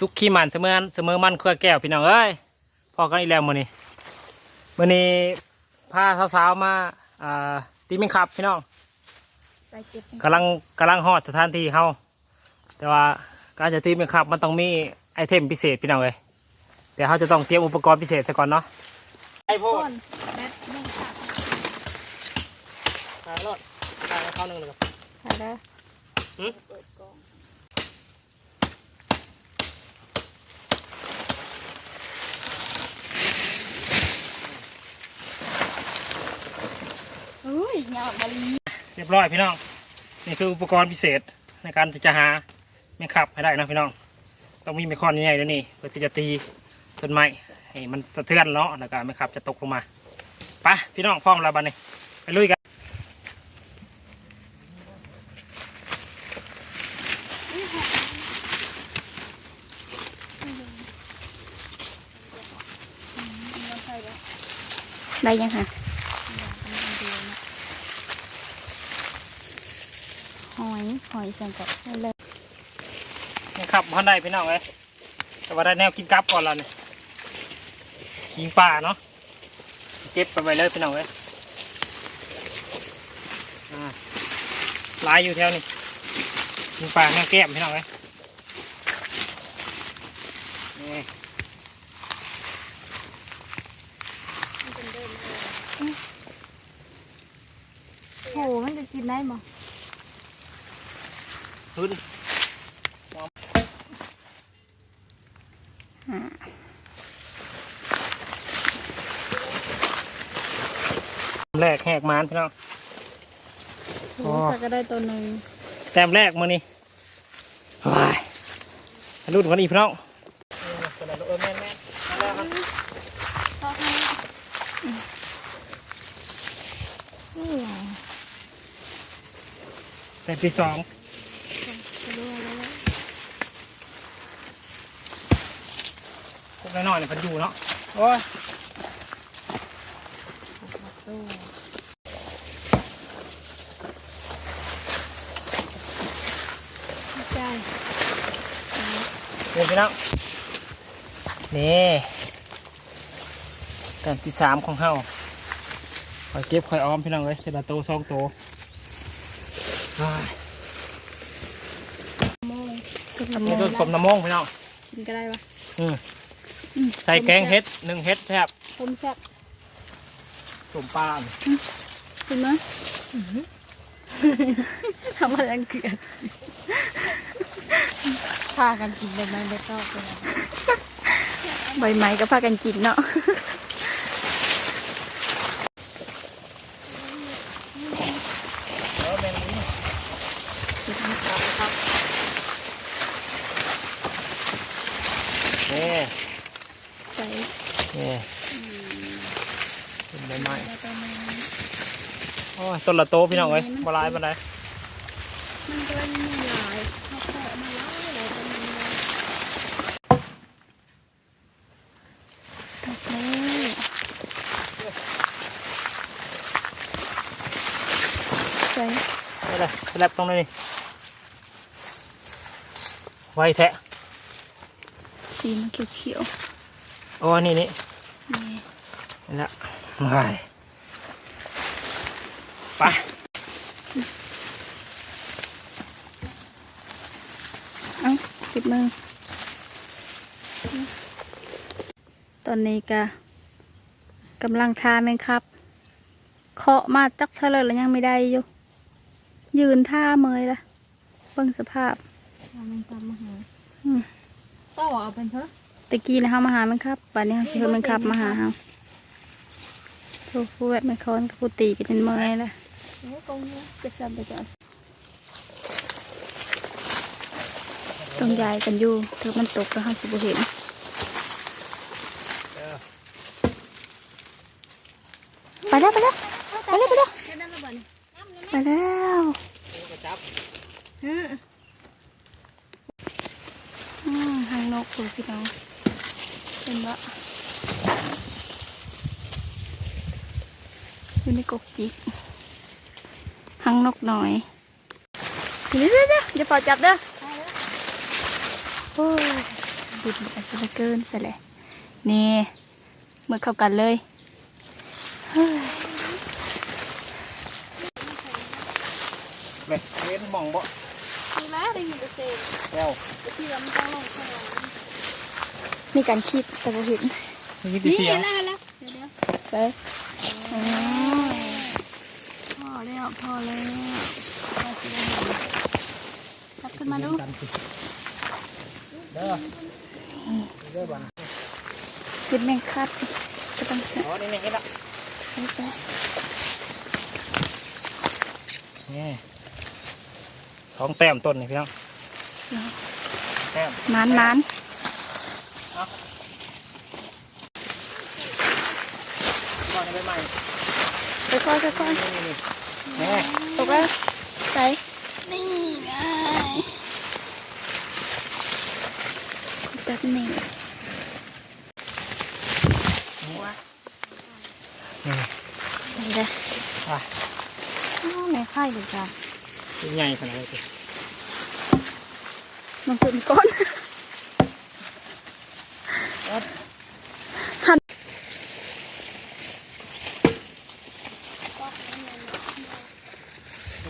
สุกขี้มันเสมอเสมอมันเครือแก้วพี่น้องเอ้ยพอกันอีกแล้วมื้อนี้มื้อนี้พาสาวๆมาอ่าตีมิงคับพี่น้องไปเก็บกำลังกำลังฮอดสถานที่เฮาแต่ว่าการจะตีมิงคับมันต้องมีไอเทมพิเศษพี่น้องเอ้ยเดี๋ยวเขาจะต้องเตรียมอุปกรณ์พิเศษซะก่อนเนาะไอโพต้ดนแมทไม่ขาดตายรอดตายแล้วเข้าหนึ่งเลยครับขาดแล้วหืมเปิดกล่องอุ้ย เรียบร้อยพี่น้อง นี่คืออุปกรณ์พิเศษในการจะหาไม่ขับให้ได้นะพี่น้อง ต้องมีไมคอนใหญ่ๆแล้วนี่เพื่อที่จะตีต้นไม้ให้มันสะเทือนเนาะแล้วก็ไม่ขับจะตกลงมาไปพี่น้องพร้อมแล้วบัดนี้ไปลุยกันได้ยังคะหอยหอย สังกัดเลยไม่ขับพันได้พี่น้องเลยแต่ว่าได้แนวกินกับก่อนแล้วเนี่ยยิงป่าเนาะเก็บไปไว้เลยพี่น้องเลยอ่าหลายอยู่แถวนี้ยิงป่าแนวแก้มพี่น้องเลยนี่โหมันจะกินได้มั้ง ขึ้นแรกแหกมานพี่น้องโหสักก็ได้ตัวหนึ่งแต้มแรกมือนี่ว้ายรุ่นวันนี้พี่น้องเออแม่นแม่นมาแล้วครับนี่ไงแต้มที่สอง จะรู้แล้ว พวก น้อยๆเนี่ยเพันอยู่เนาะโอ้ยไม่ใช่เดี๋ยวพี่น้องนี่แต้มที่สามของเฮาคอยเก็บคอยออมพี่น้องเลยเจละโตสองโตว้ายโมงกินละโมนี่งต้นสมน้ำมงพี่น้องกินก็ได้ปะอืม ใส่แกงเฮ็ดหนึ่งเฮ็ดแทบผมแซ่บสมปลากินไหมทำอะไรเกลือพากันกินใบไม้ใบตอกเลยใบไม้ก็พากันกินเนาะ เออแมงนี้นี่ ใส่ นี่เป็นใบไม้โอ้ยต้นละโตพี่น้องเอ้ยบหลายบันไดมันก็เลยมีหลายเขาแปะมาหลายหลายตัวนี้เลยตัดเลยใส่นี่เลยสลับตรงนี้นี่ไว้แทะสีมันเขียวโอ้ยนี่นี่ๆนี่ นี่ละไป ไปเอ้าปิดมือ ตอนนี้กะกำลังทาแมงครับ เคาะมาจักเฉลยแล้วยังไม่ได้อยู่ ยืนท่าเมยละเบิ่งสภาพเอามันตามมาหาอืมต่อเอาเป็นเถอะตะกี้นะเฮามาหาแมงครับป่านนี้เฮาสิเฮาแมงครับมาหาเฮาโทรผู้แวะแมงคอนกับผู้ตีกันเป็นเมยละ ต้องย้ายกันอยู่เธอมันตกแล้วเฮาสิบ่เห็นไปแล้วไปแล้วไปแล้วไปแล้วแค่นั้นลยไปแล้วหางนกคุณพี่น้องเป็นวะอยู่ในกกจิก หางนกหน่อยเดี๋ยวเดี๋ยวเดี๋ยวอย่าปล่อยจับเด้อโอ้ยดิบอัศเกินใส่เลยนี่เหมือนเข้ากันเลยเฮ้ยเลยเว้นมองบ่ดูแลได้ยินเสียงแล้วที่เราไม่ต้องลงข้างหลังมีการคิดแต่บ่เห็นมีนี่เสียงแล้วแล้วเดี๋ยวเดี๋ยวไปอ๋อพอ แล้วพอแล้วทับขึ้นมาดูเด้อเด้อบ้านคิดแม่งคัดก็ต้องใส่อ๋อนี่นี่นี่ละนี่สองแต้มต้นนี่พี่น้องแต้มมานมานก่อนไปใหม่ไปค่อยไปค่อยนี่นี่นี่นี่ ตกแล้วใส่นี่ไงแบบนี้นี่นี่เลยอะไม่ค่ายเลยจ้ะใหญ่ขนาดนี้มันเป็นก้อน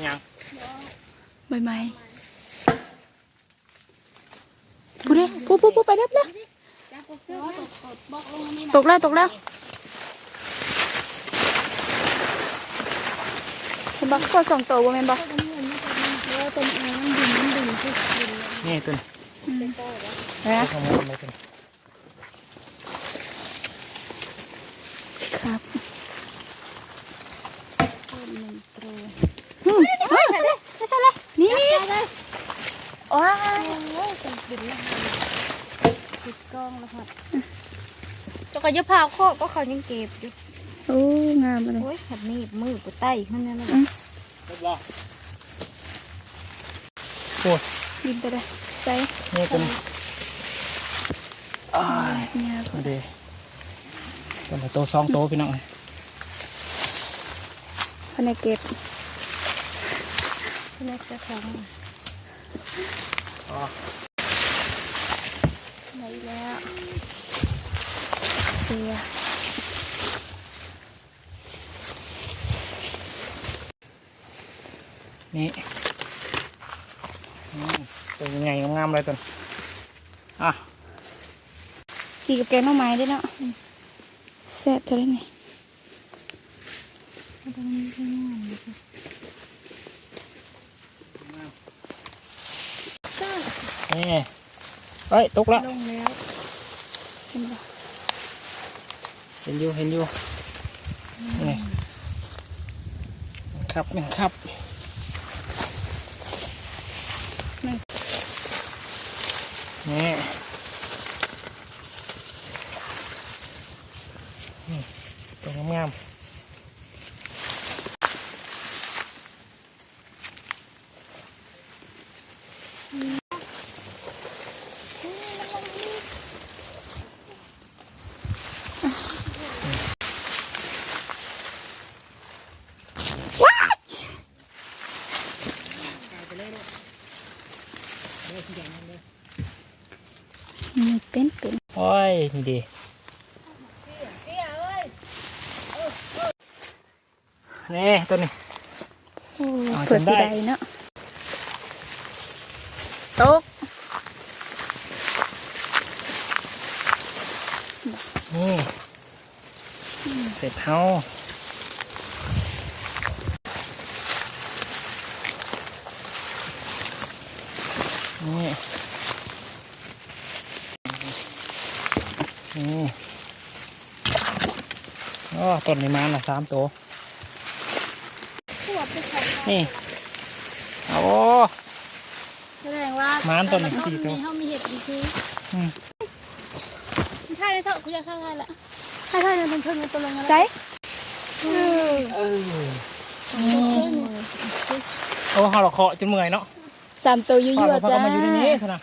ยัง ใบไม้ปุ๊เด้ปุ๊ปุ๊ปุ๊ไปเร็วเร็วจับกดเสื้อตกกดบล็อกลงนี่ตกแล้วตกแล้วเห็นบอกก็สองตัวบ่แม่นบอกก็เงินไม่เป็นเยอะเป็นเองมันดึงมันดึงทุกดึงนี่ต้นนะขโมยไปต้นครับ ต้นหนึ่งตรู อืมเฮ้ยไม่ใช่เลยนี่ ได้ ว้า โอ้ยเป็นบินแล้วติดกล้องแล้วค่ะ จะก็จะพาข้อก็เขายังเก็บอยู่โอ้งามเลยโอ้ยขัดนี่มือกูใต้ขึ้นนั่นแหละเรียบร้อยบินไปเลยใส่นี่ต้นอ้ายเนี่ยมาดีต้นโตสองโตพี่น้องภายในเก็บแม่จะของอ๋อไหนแล้ว เสียนี่อืมตัวใหญ่ๆงามๆเลยต้นอะขี่กับแกงหน้องไม้ด้วยเนาะแซ่บเท่าไหรนี่นี่เฮ้ยตกแล้วลงแล้วเห็นปะ เห็นอยู่เห็นอยู่นี่ครับหนึ่งครับนี่นี่ตัวงามๆ นี่เป็นเป็นโอ้ยนี่ดีนี่ตัวนี้เผื่อสีได้ใดเนาะตกนี่เสร็จเฮา นี่นี่โอ้ต้นนี้มาละสามตัวขวดไปของนี่โอ้แสดงว่าม้ามตัวหนึ่งสี่ตัวมีเขามีเห็ดดีคืออืมใช่เลยเถอะกูอยากฆ่าใครละใช่ใช่เนี่ยเป็นเพิ่งในตัวลงมาใส่แล้วเออโอ้เฮาเราเคาะจนเมื่อยเนาะ สามตัวยั่พอวเราๆพาจ้ากันมาอยู่ในนี้ซะนะ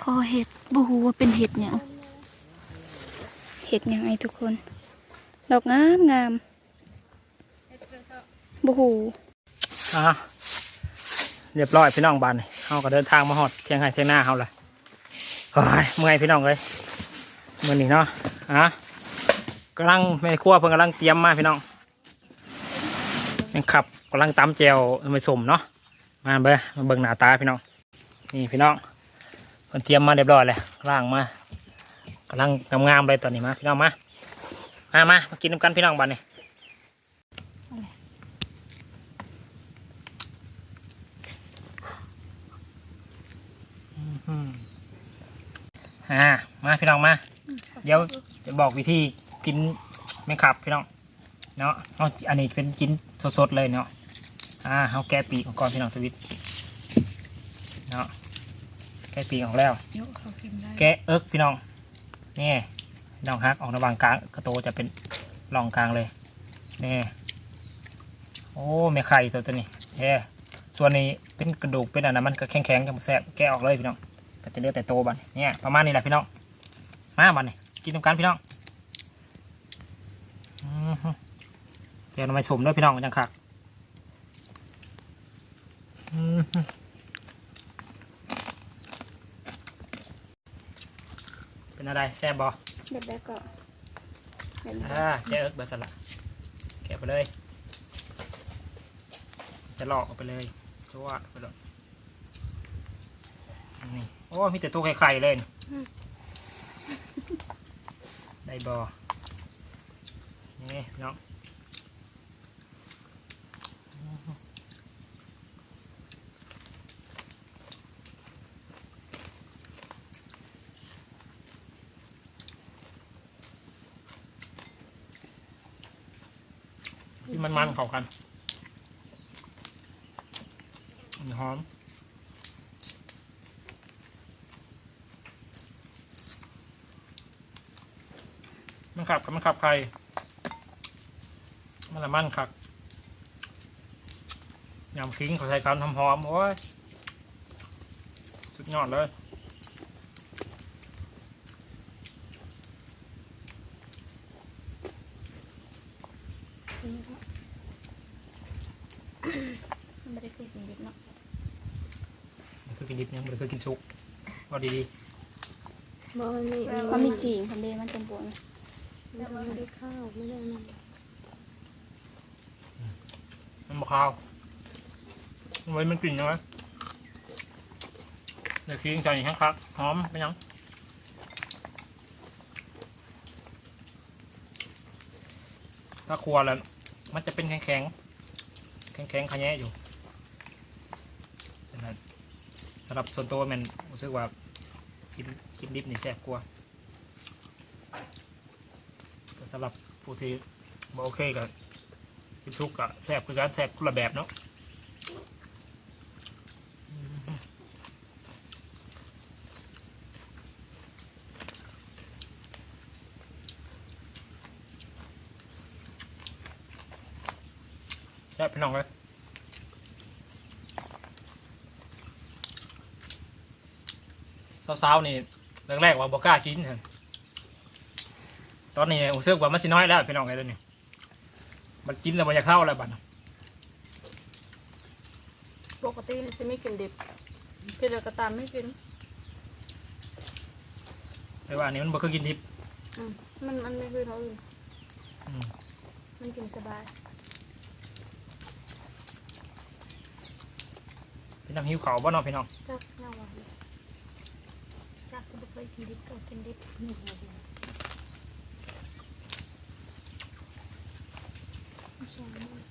พอเห็ดบูฮูว่าเป็นเห็ดเนี่ยงเห็ดอย่างไงทุกคน ดอกงามงามบูฮูอะเรียบร้อยพี่น้องบานนี่เฮาเราก็เดินทางมาหอดเทียงไห้เทียงหน้าเขาเลยเฮ้ยเมื่อยพี่น้องเลยมื่อนี้เนาะอะกำลังแม่ครัวเพิ่งกำลังเตรียมมาพี่น้อง ยังขับกำลังตำแจวไปสมเนาะมาเบ้อมาเบิ่งหน้าตาพี่น้องนี่พี่น้องเพิ่นเตรียมมาเรียบร้อยเลยล่างมากำลังงามๆเลยตอนนี้มาพี่น้องมามามามากินน้ำกันพี่น้องบัดนี้อืมอ่ามาพี่น้องมา เดี๋ยวจะบอกวิธีกินแมงขับพี่น้อง เนาะเอาอันนี้เป็นกินสดๆเลยเนาะอ่าเอาแกะปีกออกก่อนพี่น้องสวิตเนาะแกะปีกออกแล้ว ยกเขากินได้แกะเอิกพี่น้องนี่พี่น้องฮักออกระหว่างกลางกระโตจะเป็นรองกลางเลยนี่โอ้แม่ไข่ตัวตัวนี้เอ้ส่วนนี้เป็นกระดูกเป็นอันนั้นมันก็แข็งๆจังแซ่บแกะออกเลยพี่น้องก็จะเหลือแต่โตบัดนี้เนี่ยประมาณนี้แหละพี่น้องมาบัดนี้กินตรงกันพี่น้อง อือฮึเดี๋ยวเราไปสมด้วยพี่น้องจังคักอือฮึเป็นอะไรแซ่บบ่เด็ดแล้วก็เด็ดแล้วอ่าแกะเอิกเบอร์สละแกะไปเลย จะหลอกออกไปเลยชั่วไปเลยนี่โอ้มีแต่ตัวไข่ๆเลยนี่ได้บอนี่พี่น้องที่ มันมันเข้ากันมันหอมมันขับกับมันขับใครมันละมันขักยำคิงเขาใช้การทำหอมโอ้ยสุดยอดเลย มันไม่ได้เคยกินดิบเนาะ มันคือกินดิบเนี่ยมันคือกินซุก เอาดีบ่มันมีมันมีขิงคนเดียวมันจมปนแล้วมันไม่ได้ข้าวไม่ได้นั่นๆมันบะขาวมันไว้มันกลิ่นยังไงเดี๋ยวคิงใส่ข้างคักหอมไปยังถ้าครัวแล้วมันจะเป็นแข็งแข็งแข็งแข็งๆขะแยะอยู่แต่ว่าสำหรับส่วนตัวมันรู้สึกว่า กินกินดิบนี่แซ่บกว่าสำหรับผู้ที่บ่โอเคกับกินซุกกับแซ่บคือการแซ่บคนละแบบเนาะแซ่บพี่น้องเลย เช้าๆนี่แรกๆว่าบ่กล้ากินหั่นตอนนี้รู้สึกว่ามันสิน้อยแล้วพี่น้องไงเดี๋ยวนี้มันกินแล้วมันจะเข้าแล้วบัดน่ะปกติจะไม่กินดิบเพี่เดก็ตามไม่กินแต่ว่าอันนี้มันบ่เคยกินทิพย์อืมมันมันไม่คือเขาอื่นอืมมันกินสบายเป็นน้ำหิวเขาวบ่เนาะพี่น้องจั กเงาหวานจักก็ไม่เคยกินดิบก็กินดิบสองมื้อ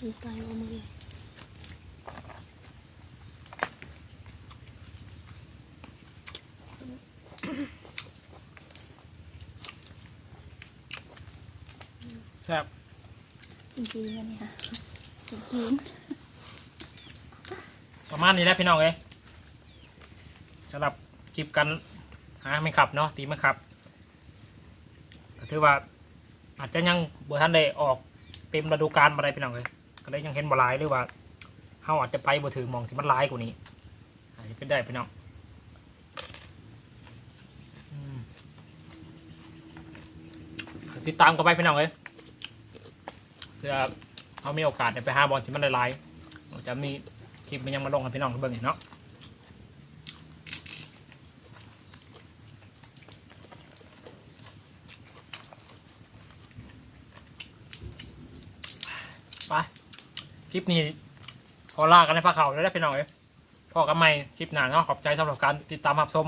มีไก่เอามาเลยแซ่บจริงๆอันนี้ค่ะจริง ประมาณนี้แหละพี่น้องเอ้ยสำหรับคลิปกันหาไม่ขับเนาะตีไม่ขับก็ถือว่าอาจจะยังบ่ทันได้ออกเต็มฤดูกาลมาได้พี่น้องเลยก็เลยยังเห็นบ่หลายหรือว่าเฮาอาจจะไปบ่ถึงหมองที่มันลายกว่านี้อาจจะเป็นได้พี่น้องติดตามกันไปพี่น้องเลยเพื่อเขามีโอกาสได้ไปหาบอลที่มันลายๆจะมี คลิปมันยังมาลงกับพี่น้องเบิ่งอีกเนาะไปคลิปนี้ขอลากันในพระเขาแล้วได้พี่น้องเอ้ยพอกันใหม่คลิปหน้าเนาะขอบใจสำหรับการติดตามรับชม